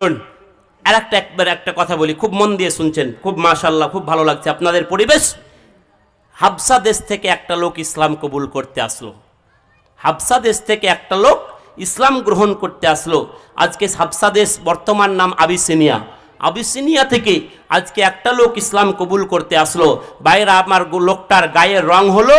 আর একটা একবার একটা কথা বলি, খুব মন দিয়ে শুনছেন, খুব মাশাল্লাহ খুব ভালো লাগছে আপনাদের পরিবেশ। হাবসা দেশ থেকে একটা লোক ইসলাম কবুল করতে আসলো। হাবসা দেশ থেকে একটা লোক ইসলাম গ্রহণ করতে আসলো। আজকে হাবসা দেশ বর্তমান নাম আবিসিনিয়া। আবিসিনিয়া থেকে আজকে একটা লোক ইসলাম কবুল করতে আসলো। বাইরে আমার লোকটার গায়ের রং হলো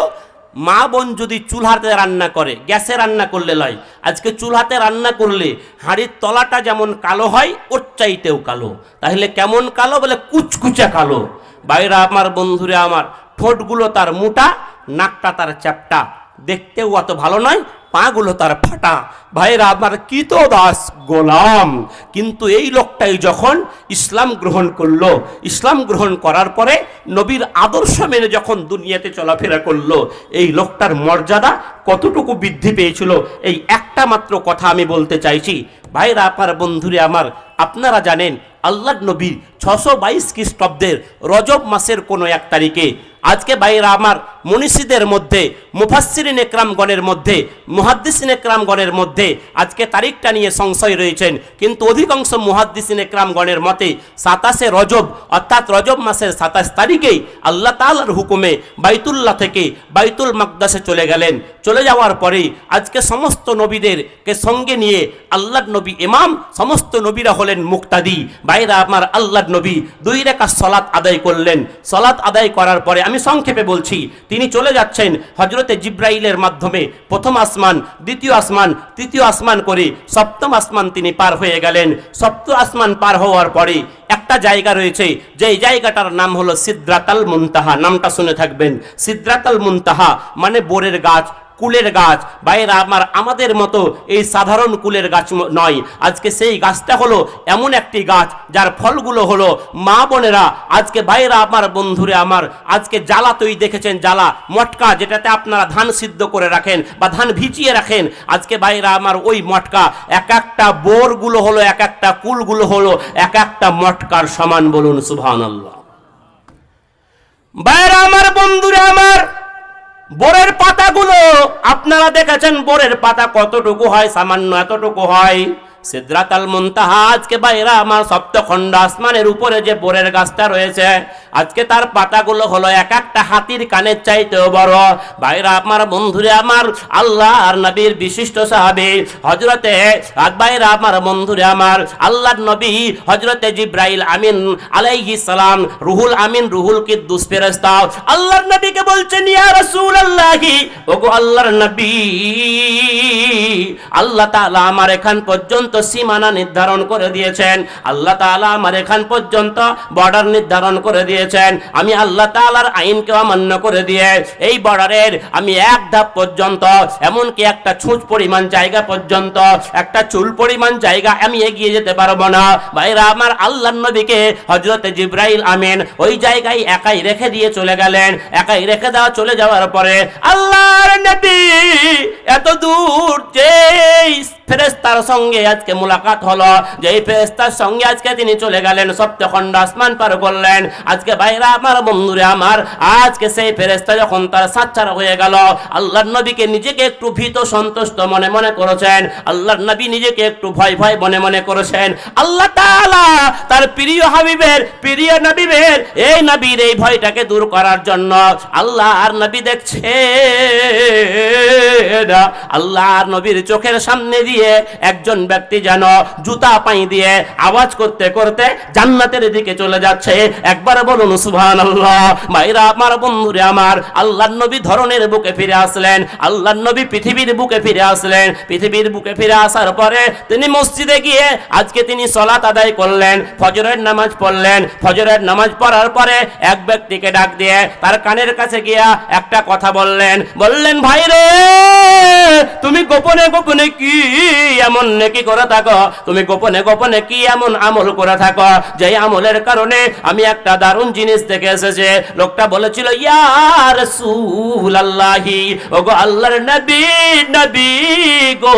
মা বোন যদি চুলহাতে রান্না করে, গ্যাসে রান্না করলে লয়। আজকে চুলহাতে রান্না করলে হাঁড়ির তলাটা যেমন কালো হয়, ওর চাইতেও কালো। তাহলে কেমন কালো বলে কুচকুচা কালো। বাইরে আমার বন্ধুরা আমার, ঠোঁটগুলো তার মোটা, নাকটা তার চ্যাপটা। দেখতেও অত ভালো নয় পাগুলো তার ফাটা। ভাইরা আমার কৃত দাস গোলাম। কিন্তু এই লোকটাই যখন ইসলাম গ্রহণ করল, ইসলাম গ্রহণ করার পরে নবীর আদর্শ মেনে যখন দুনিয়াতে চলাফেরা করল, এই লোকটার মর্যাদা কতটুকু বৃদ্ধি পেয়েছিল? এই একটা মাত্র কথা আমি বলতে চাইছি। ভাইরা আপনার বন্ধুরে আমার আপনারা জানেন আল্লাহ নবী ছশো বাইশ খ্রিস্টাব্দের রজব মাসের কোনো এক তারিখে। আজকে বাইরা আমার মনীষীদের মধ্যে, মুফাসসিরিন একরামগণের মধ্যে, মুহাদ্দিসিন একরামগণের মধ্যে আজকে তারিখটা নিয়ে সংশয় রয়েছেন। কিন্তু অধিকাংশ মুহাদ্দিসিন একরামগণের মতে সাতাশে রজব, অর্থাৎ রজব মাসের সাতাশ তারিখেই আল্লাহ তাআলার হুকুমে বাইতুল্লাহ থেকে বাইতুল মাকদাসে চলে গেলেন। চলে যাওয়ার পরেই আজকে সমস্ত নবীদেরকে সঙ্গে নিয়ে আল্লাহ নবী, ইমাম, সমস্ত নবীরা হলেন মুক্তাদি, বাইরা আমার আল্লাহ নবী, দুই রেখা সলাৎ আদায় করলেন। সলাৎ আদায় করার পরে আমি সংক্ষেপে বলছি, তিনি চলে যাচ্ছেন হজরতে জিব্রাইলের মাধ্যমে। প্রথম আসমান, দ্বিতীয় আসমান, তৃতীয় আসমান করে সপ্তম আসমান তিনি পার হয়ে গেলেন। সপ্তম আসমান পার হওয়ার পরে একটা জায়গা রয়েছে, যেই জায়গাটার নাম হলো সিদ্রাতাল মুনতাহা। নামটা শুনে থাকবেন। সিদ্রাতাল মুনতাহা মানে বোরের গাছ কুলের গাছ। বাইরে আমার, আমাদের মতো এই সাধারণ কুলের গাছ নয়। আজকে সেই গাছটা হলো এমন একটি গাছ, যার ফলগুলো হলো মা বোনেরা, আজকে বাইরে আমার বন্ধুরে, আমার, আজকে জ্বালা তৈরি দেখেছেন, জ্বালা, মটকা, যেটাতে আপনারা ধান সিদ্ধ করে রাখেন বা ধান ভিজিয়ে রাখেন। আজকে বাইরে আমার, ওই মটকা, এক একটা বোরগুলো হলো, এক একটা কুলগুলো হলো, এক একটা মটকার সমান বলুন সুবহান আল্লাহ বাইরে আমার বন্ধুরে, আমার বোরের পাতাগুলো, আপনারা দেখেছেন বোরের পাতা কতটুকু হয়, সামান্য এতটুকু হয়। সিদ্রাতাল মুনতাহা, আজকে বাইরা আমার সপ্তখণ্ড আসমানের উপরে যে বোরের গাছটা রয়েছে আজকে তার পাতাগুলো হলো এক একটা হাতির কানের চাইতেও বড়। বাইরা আমার, বন্ধুরে আমার আল্লাহ আর নবীর বিশিষ্ট সাহাবী হজরতে বাইরা আমার, বন্ধুরে আমার, আল্লাহর নবী হজরতে জিব্রাইল আমিন আলাইহি সালাম, রুহুল আমিন, রুহুল কিদ্দুস ফেরেশতা। আল্লাহর নবীকে বলছেন, ইয়া রাসূলুল্লাহি ওগো আল্লাহর নবী, আল্লাহ তাআলা আমার এখান পর্যন্ত সীমানা নির্ধারণ করে দিয়েছেন। আল্লাহ তাআলা আমার এখান পর্যন্ত বর্ডার নির্ধারণ করে দিয়েছেন। আমি আল্লাহ তাআলার আইনকে অমান্য করে দিয়ে এই বর্ডারের আমি এক ধাপ পর্যন্ত, এমনকি একটা ছুঁচ পরিমাণ জায়গা পর্যন্ত, একটা চুল পরিমাণ জায়গা আমি এগিয়ে যেতে পারব না। ভাইরা, আমার আল্লাহ নবীকে হজরতে জিব্রাইল আমিন ওই জায়গায় একাই রেখে দিয়ে চলে গেলেন। একাই রেখে দেওয়া চলে যাওয়ার পরে আল্লাহর নবী এত দূর যে ফেরেস্তার সঙ্গে আজকে মুলাকাত হলো। যে এই ফেরেস্তার সঙ্গে আজকে তিনি চলে গেলেন সপ্তখণ্ড আসমান পার করলেন। আজকে বাইরা আমার, বন্ধুরে আমার, আজকে সেই ফেরেস্তা যখন তার সাচ্চারা হয়ে গেল, আল্লাহর নবীকে নিজেকে একটু ভীত সন্তুষ্ট মনে মনে করেছেন। আল্লাহর নবী নিজেকে একটু ভয় ভয় মনে মনে করেছেন। আল্লাহ তাআলা তার প্রিয় হাবিবের, প্রিয় নবীবের এই নবীর এই ভয়টাকে দূর করার জন্য আল্লাহ আর নবী দেখছে আল্লাহ আর নবীর চোখের সামনে দিয়ে একজন ব্যক্তি যেন জুতা পাই দিয়ে আওয়াজ করতে করতে জান্নাতের দিকে চলে যাচ্ছে। একবার বলুন সুবহান আল্লাহ মাইরা আমার বন্ধুরে, আমার আল্লাহর নবী ধরনের বুকে ফিরে আসলেন। আল্লাহর নবী পৃথিবীর বুকে ফিরে আসলেন। পৃথিবীর বুকে ফিরে আসার পরে তিনি মসজিদে গিয়ে আজকে তিনি সলাত আদায় করলেন, ফজরের নামাজ পড়লেন। ফজরের নামাজ পড়ার পরে এক ব্যক্তিকে ডাক দিয়ে তার কানের কাছে গিয়া একটা কথা বললেন। বললেন ভাই রে তুমি গোপনে গোপনে কি এমন নেকি করে থাকো? তুমি গোপনে গোপনে কি এমন আমল করে থাকো? যে আমলের কারণে আমি একটা দারুণ জিনিস দেখে এসেছে। লোকটা বলেছিল, ইয়া রাসূলুল্লাহি, ওগো আল্লাহর নবী গো,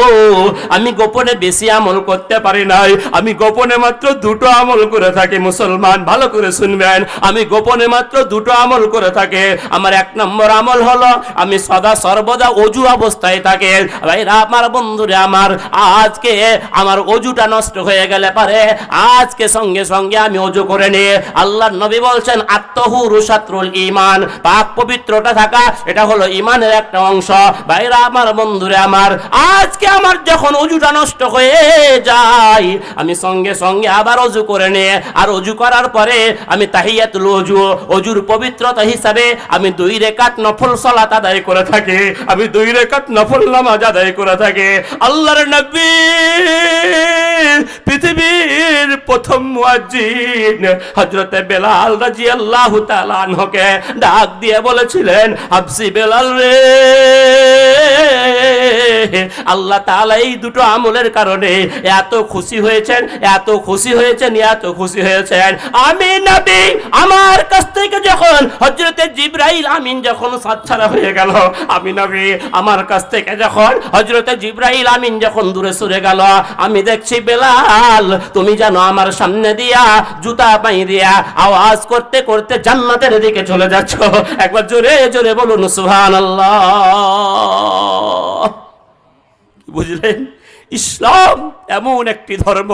আমি গোপনে বেশি আমল করতে পারি নাই। আমি গোপনে মাত্র দুটো আমল করে থাকি, মুসলমান, ভালো করে শুনবেন। আমি গোপনে মাত্র দুটো আমল করে থাকে। আমার এক নম্বর আমল হলো, আমি সদা সর্বদা অজু অবস্থায় থাকে। ভাইরা, আমার বন্ধুরে, আমার আজকে আমার অজুটা নষ্ট হয়ে গেলে পারে, আজকে সঙ্গে সঙ্গে আমি অজু করে নিয়ে আল্লাহ নবী বলছেন, আত্মহুরু সাত্রুল ইমান পাক পবিত্রটা থাকা, এটা হলো ইমানের একটা অংশ। ভাইরা আমার, বন্ধুরে আমার, আজকে আমার যখন অজুটা নষ্ট হয়ে যায়, আমি সঙ্গে সঙ্গে আবার অজু করে নিয়ে আর অজু করার পরে আমি তাহিয়াতুল অজু, অজুর পবিত্রতা হিসাবে আমি দুই রেকাত নফল সলাত আদায় করে থাকি। আমি দুই রেকাত নফল নামাজ আদায় করে থাকি। আল্লাহর নবী, পৃথিবীর প্রথম মুয়াজ্জিন হযরতে বেলাল রাদিয়াল্লাহু তাআলা আনহুকে ডাক দিয়ে বলেছিলেন হাবসি বেলাল রে, আল্লাহ তাআলা এই দুটো আমলের কারণে এত খুশি হয়েছেন, এত খুশি হয়েছেন, এত খুশি হয়েছেন। আমি নবী, আমার কাছ থেকে যখন হযরতে জিব্রাইল আমিন যখন সাচ্ছাড়া হয়ে গেল, আমি নবী, আমার কাছ থেকে যখন হযরতে জিব্রাইল আমিন যখন দূরে সরে গেল। আমি দেখছি বেলাল, তুমি জানো আমার সামনে দিয়া জুতা পাই দিয়া আওয়াজ করতে করতে জান্নাতের দিকে চলে যাচ্ছ। একবার জোরে জোরে বলুন সুহান আল্লাহ বুঝলেন? ইসলাম এমন একটি ধর্ম,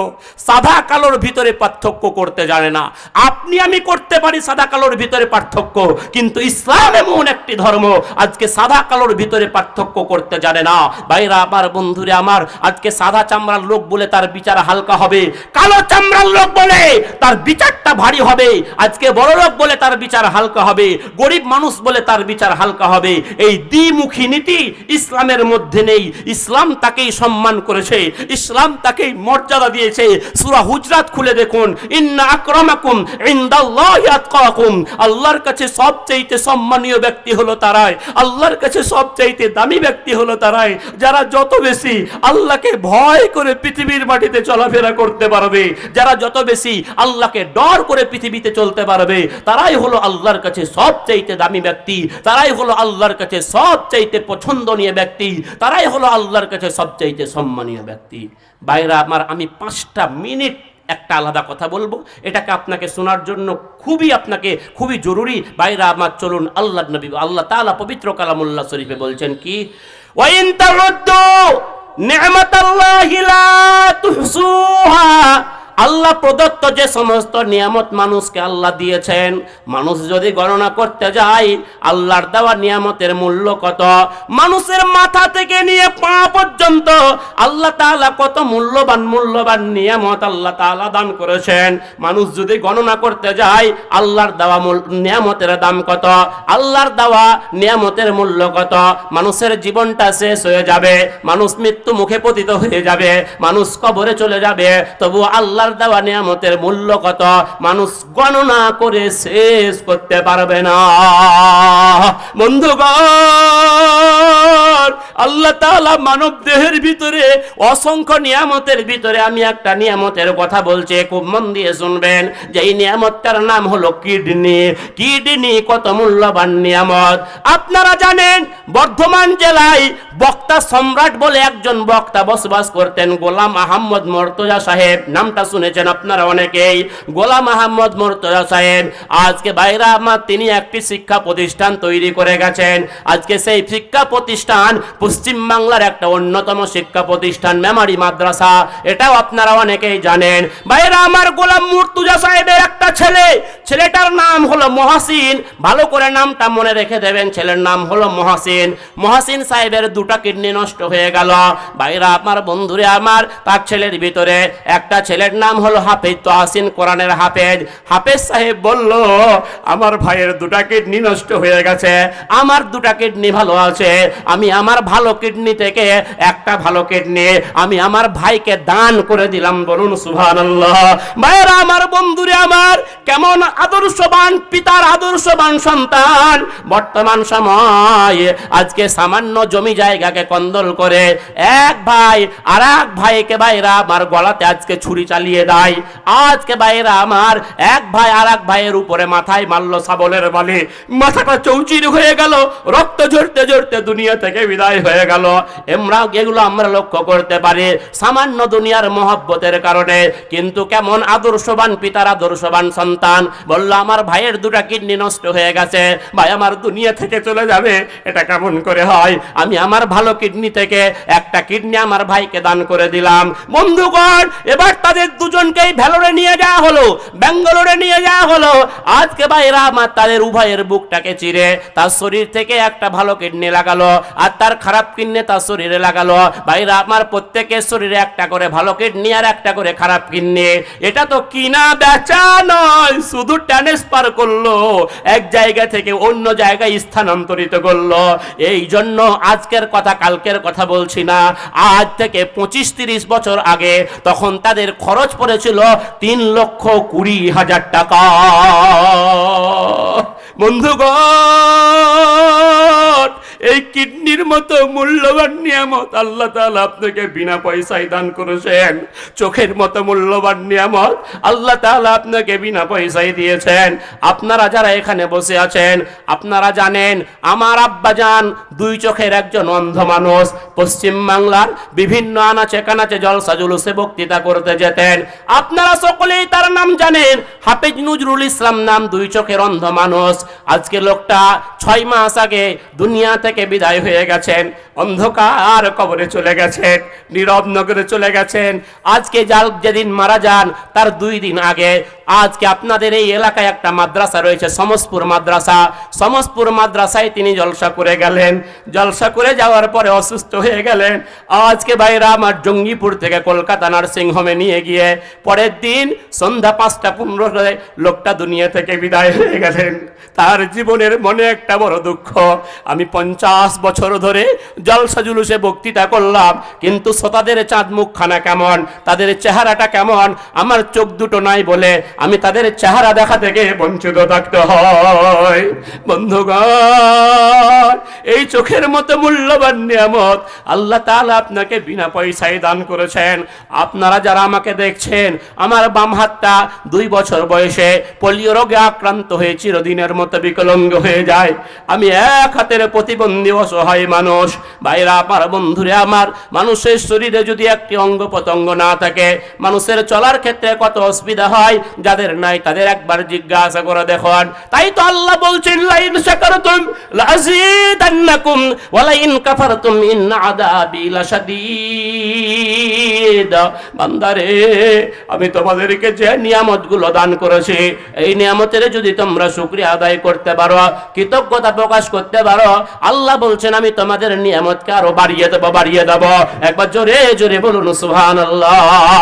সাদা কালোর ভিতরে পার্থক্য করতে জানে না। আপনি আমি করতে পারি সাদা কালোর ভিতরে পার্থক্য, কিন্তু ইসলাম এমন একটি ধর্ম, আজকে সাদা কালোর ভিতরে পার্থক্য করতে জানে না। ভাইরা, আমার বন্ধুরে, আমার, আজকে সাদা চামড়ার লোক বলে তার বিচার হালকা হবে। কালো চামড়ার লোক বলে তার বিচারটা ভারী হবে। আজকে বড় লোক বলে তার বিচার হালকা হবে। গরিব মানুষ বলে তার বিচার হালকা হবে। এই দ্বিমুখী নীতি ইসলামের মধ্যে নেই। ইসলাম তাকেই সম্মান করেছে। ইসলাম তাকেই মর্যাদা দিয়েছে। সূরা হুজরাত খুলে দেখুন, ইন্না আকরামাকুম ইনদাল্লাহি আতকাকুম আল্লাহর কাছে সবচেয়ে সম্মানীয় ব্যক্তি হলো তারাই। আল্লাহর কাছে সবচেয়ে দামি ব্যক্তি হলো তারাই। যারা যত বেশি আল্লাহকে ভয় করে পৃথিবীর মাটিতে চলাফেরা করতে পারবে, যারা যত বেশি আল্লাহকে ডর করে পৃথিবীতে চলতে পারবে, তারাই হলো আল্লাহর কাছে সবচাইতে দামি ব্যক্তি। তারাই হলো আল্লাহর কাছে সবচাইতে পছন্দনীয় ব্যক্তি। তারাই হলো আল্লাহর কাছে সবচাইতে সম্মানীয় ব্যক্তি। বাইরা আমার আমি পাঁচটা মিনিট একটা আলাদা কথা বলব। এটাকে আপনাকে শোনার জন্য খুবই আপনাকে খুবই জরুরি। বাইরা আমার চলুন আল্লাহ নবী, আল্লাহ তালা পবিত্র কালামুল্লাহ শরীফে বলছেন কি? ওয়াইন্তা নি'মাতাল্লাহি লা তুহসুহা। আল্লাহ প্রদত্ত যে সমস্ত নিয়ামত মানুষকে আল্লাহ দিয়েছেন, মানুষ যদি গণনা করতে যায়, আল্লাহর দেওয়া নিয়ামতের মূল্য কত? মানুষের মাথা থেকে নিয়ে পা পর্যন্ত আল্লাহ তাআলা কত মূল্যবান মূল্যবান নিয়ামত আল্লাহ তাআলা দান করেছেন। মানুষ যদি গণনা করতে যায়, আল্লাহর দেওয়া নিয়ামতের দাম কত? আল্লাহর দেওয়া নিয়ামতের মূল্য কত? মানুষের জীবনটা শেষ হয়ে যাবে, মানুষ মৃত্যু মুখে পতিত হয়ে যাবে, মানুষ কবরে চলে যাবে তবু আল্লাহর দেওয়া নিয়ামতের মূল্য কত? মানুষ গণনা করে শেষ করতে পারবে না। বন্ধুগণ, আল্লাহ তাআলা মানব দেহের ভিতরে অসংখ্য নিয়ামতের ভিতরে আমি একটা নিয়ামতের কথা বলছি, খুব মন দিয়ে শুনবেন যে এই নিয়ামতটার নাম হলো কিডনি। কিডনি কত মূল্যবান নিয়ামত। আপনারা জানেন, বর্ধমান জেলায় বক্তা সম্রাট বলে একজন বক্তা বসবাস করতেন, গোলাম আহম্মদ মর্তজা সাহেব, নামটা শুনেছেন আপনারা অনেকেই। গোলাম আহম্মদ মর্তজা সাহেব, আজকে বাইরা আমার তিনি একটি শিক্ষা প্রতিষ্ঠান তৈরি করে গেছেন। আজকে সেই শিক্ষা প্রতিষ্ঠান পশ্চিম বাংলার একটা অন্যতম শিক্ষা প্রতিষ্ঠান, মেমারি মাদ্রাসা। এটাও আপনারা অনেকেই জানেন। বাইরা আমার গোলাম মুর্তুজা সাহেবের একটা ছেলে, ছেলেটার নাম হলো মহাসিন। ভালো করে নামটা মনে রেখে দেবেন, ছেলের নাম হলো মহাসিন। মহাসিন সাহেবের দুটা কিডনি নষ্ট হয়ে গেল। বাইরা আমার বন্ধুরে আমার, তার ছেলের ভিতরে। একটা ছেলের নাম হলো হাফেজ। তোহাসিন কোরআনের হাফেজ। হাফেজ সাহেব বলল, আমার ভাইয়ের দুটা কিডনি নষ্ট হয়ে গেছে। আমার দুটা কিডনি ভালো আছে। আমি আমার ভালো কিডনি থেকে একটা ভালো কিডনি আমি আমার ভাইকে দান করে দিলাম। বলুন, সুবহানাল্লাহ। ভাইয়েরা, আমার বন্ধুরে, আমার কেমন আদর্শবান পিতার আদর্শবান সন্তান। বর্তমান সময় আজকে সামান্য জমি জায়গাকে কন্দল করে এক ভাই আর এক ভাইকে ভাইরা আমার গলাতে আজকে ছুরি চালিয়ে দেয় আজকে ভাইরা আমার এক ভাই আর এক ভাইয়ের উপরে মাথায় মারলো সাবলের বলে। মাথাটা চৌচির হয়ে গেল, রক্ত ঝরতে ঝরতে দুনিয়া থেকে বিদায় হয়ে গেল। আমরা এগুলো আমরা লক্ষ্য করতে পারি সামান্য দুনিয়ার মহব্বতের কারণে। কিন্তু কেমন আদর্শবান পিতার আদর্শবান সন্তান। বলল, আমার ভাইয়ের দুটা কিডনি নষ্ট হয়ে গেছে। ভাই, আমার দুনিয়া থেকে চলে যাবে। এটা কেমন করে হয়? আমি আমার ভালো কিডনি থেকে একটা কিডনি আমার ভাইকে দান করে দিলাম। বন্ধুগণ, এবার তাদের দুজনকেই ভেলোরে নিয়ে যাওয়া হলো, ব্যাঙ্গালোরে নিয়ে যাওয়া হলো। আজকে ভাইরা আমার তাদের উভয়ের বুকটাকে চিরে, তার শরীর থেকে একটা ভালো কিডনি লাগালো, আর তার খারাপ কিডনি তার শরীরে লাগালো। ভাইরা আমার প্রত্যেকের শরীরে একটা করে ভালো কিডনি আর একটা করে খারাপ কিডনি। এটা তো কিনা বেচা নয়, শুধু ট্রান্সফার করল, এক জায়গা থেকে অন্য জায়গায় স্থানান্তরিত করল। এই জন্য আজকের কথা কালকের কথা বলছি না। আজ থেকে পঁচিশ তিরিশ বছর আগে তখন তাদের খরচ পড়েছিল তিন লক্ষ কুড়ি হাজার টাকা। বন্ধুগণ এই কিডনির মতো মূল্যবান নিয়ামত আল্লাহ তাআলা আপনাকে বিনা পয়সায় দান করেছেন। চোখের মতো মূল্যবান নিয়ামত আল্লাহ তাআলা আপনাকে বিনা পয়সায় দিয়েছেন। আপনারা যারা এখানে বসে আছেন, আপনারা জানেন, আমার আব্বা আব্বাজান দুই চোখের একজন অন্ধ মানুষ। পশ্চিম বাংলার বিভিন্ন আনাচে কানাচে জলসা জুলুসে বক্তৃতা করতে যেতেন। আপনারা সকলেই তার নাম জানেন, হাফেজ নজরুল ইসলাম নাম দুই চোখের অন্ধ মানুষ। আজকে লোকটা ছয় মাস আগে দুনিয়া থেকে বিদায় হয়ে গেছেন। অন্ধকার কবরে চলে গেছেন, নীরব নগরে চলে গেছেন। আজকে জাল যেদিন মারা যান, তার দুই দিন আগে। আজকে আপনাদের এই এলাকায় একটা মাদ্রাসা রয়েছে সমসপুর মাদ্রাসা। সমসপুর মাদ্রাসায় তিনি জলসা করে গেলেন। জলসা করে যাওয়ার পরে অসুস্থ হয়ে গেলেন। আজকে বাইরা আমার জঙ্গিপুর থেকে কলকাতা নার্সিং হোমে নিয়ে গিয়ে পরের দিন সন্ধ্যা পাঁচটা পনেরো লোকটা দুনিয়া থেকে বিদায় হয়ে গেলেন। তার জীবনের মনে একটা বড় দুঃখ। আমি পঞ্চাশ বছর ধরে জলসা জুলুসে বক্তৃতা করলাম, কিন্তু শ্রোতাদের চাঁদ মুখখানা কেমন? তাদের চেহারাটা কেমন? আমার চোখ দুটো নাই বলে আমি তাদের চেহারা দেখা থেকে বঞ্চিত থাকতে হয়। বন্ধুগণ, এই চোখের মতো মূল্যবান নিয়ামত আল্লাহ তাআলা আপনাকে বিনা পয়সায় দান করেছেন। আপনারা যারা আমাকে দেখছেন, আমার বাম হাতটা দুই বছর বয়সে পোলিও রোগে আক্রান্ত হয়ে চিরদিনের মতো বিকলঙ্গ হয়ে যায়। আমি এক হাতের প্রতিবন্ধী অসহায় মানুষ ভাইরা আমার, বন্ধুরে আমার, মানুষের শরীরে যদি একটি অঙ্গ প্রত্যঙ্গ না থাকে, মানুষের চলার ক্ষেত্রে কত অসুবিধা হয়? যাদের নাই তাদের একবার জিজ্ঞাসা করে দেখুন। তাই তো আল্লাহ বলছেন, লাইন শাকারতুম লাযিদান্নাকুম ওয়া বান্দারে, আমি তোমাদেরকে যে নিয়ামতগুলো দান করেছি, এই নিয়ামতের যদি তোমরা শুকরিয়া আদায় করতে পারো, কৃতজ্ঞতা প্রকাশ করতে পারো, আল্লাহ বলছেন, আমি তোমাদের নিয়ামতকে আরও বাড়িয়ে দেবো বাড়িয়ে দেবো। একবার জোরে জোরে বলুন, সুবহানাল্লাহ।